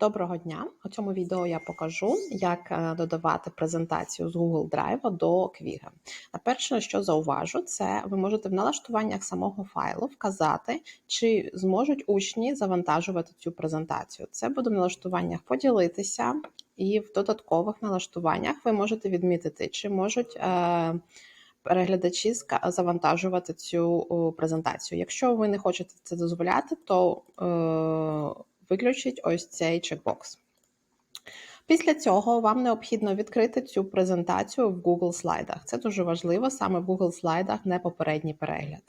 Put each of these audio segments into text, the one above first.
Доброго дня! У цьому відео я покажу, як е, додавати презентацію з Google Drive до Квіга. На перше, що зауважу, це ви можете в налаштуваннях самого файлу вказати, чи зможуть учні завантажувати цю презентацію. Це буде в налаштуваннях поділитися, і в додаткових налаштуваннях ви можете відмітити, чи можуть. Е, Переглядачі завантажувати цю презентацію. Якщо ви не хочете це дозволяти, то виключіть ось цей чекбокс. Після цього вам необхідно відкрити цю презентацію в Google слайдах. Це дуже важливо саме в Google слайдах, не попередній перегляд.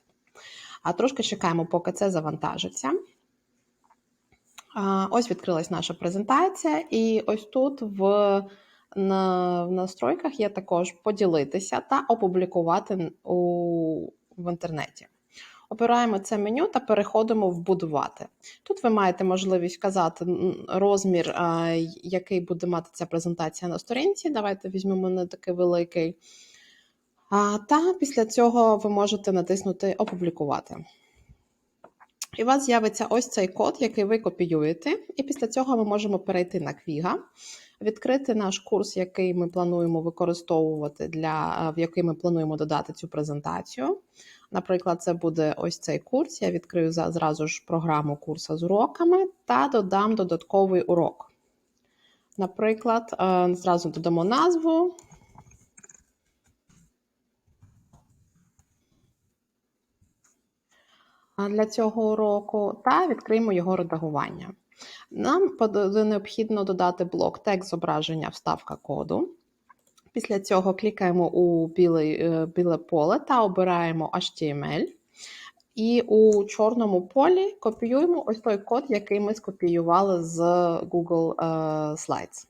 А трошки чекаємо, поки це завантажиться. Ось відкрилась наша презентація, і ось тут в, на, в настройках є також поділитися та опублікувати у, в інтернеті. Обираємо це меню та переходимо в будувати. Тут ви маєте можливість вказати розмір, який буде мати ця презентація на сторінці. Давайте візьмемо не такий великий. Та після цього ви можете натиснути Опублікувати. І у вас з'явиться ось цей код, який ви копіюєте. І після цього ми можемо перейти на Квіга, відкрити наш курс, який ми плануємо використовувати, для, в який ми плануємо додати цю презентацію. Наприклад, це буде ось цей курс. Я відкрию зразу ж програму курсу з уроками та додам додатковий урок. Наприклад, е, зразу додамо назву. Для цього уроку та відкриємо його редагування. Нам необхідно додати блок текст зображення вставка коду. Після цього клікаємо у біле, е, біле поле та обираємо HTML. І у чорному полі копіюємо ось той код, який ми скопіювали з Google е, Slides.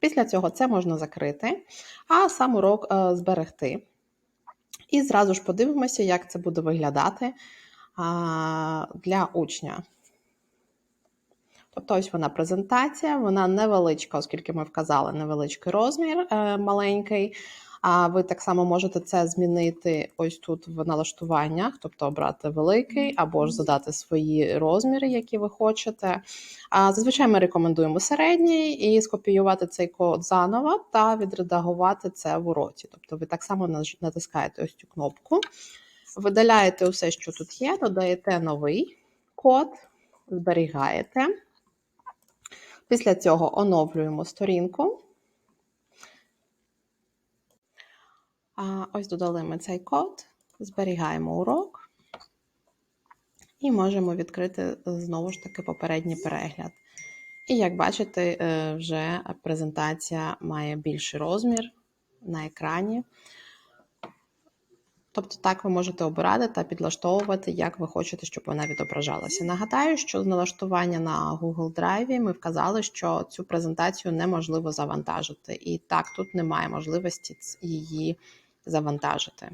Після цього це можна закрити, а сам урок е, зберегти. І зразу ж подивимося, як це буде виглядати для учня. Тобто, ось вона презентація, вона невеличка, оскільки ми вказали невеличкий розмір е, маленький. А ви так само можете це змінити ось тут в налаштуваннях, тобто обрати великий або ж задати свої розміри, які ви хочете. А зазвичай ми рекомендуємо середній і скопіювати цей код заново та відредагувати це в уроці. Тобто ви так само натискаєте ось цю кнопку, видаляєте усе, що тут є, додаєте новий код, зберігаєте. Після цього оновлюємо сторінку. А ось додали ми цей код, зберігаємо урок і можемо відкрити знову ж таки попередній перегляд. І як бачите, е, вже презентація має більший розмір на екрані. Тобто так ви можете обирати та підлаштовувати, як ви хочете, щоб вона відображалася. Нагадаю, що з налаштування на Google Drive ми вказали, що цю презентацію неможливо завантажити. І так, тут немає можливості її завантажити.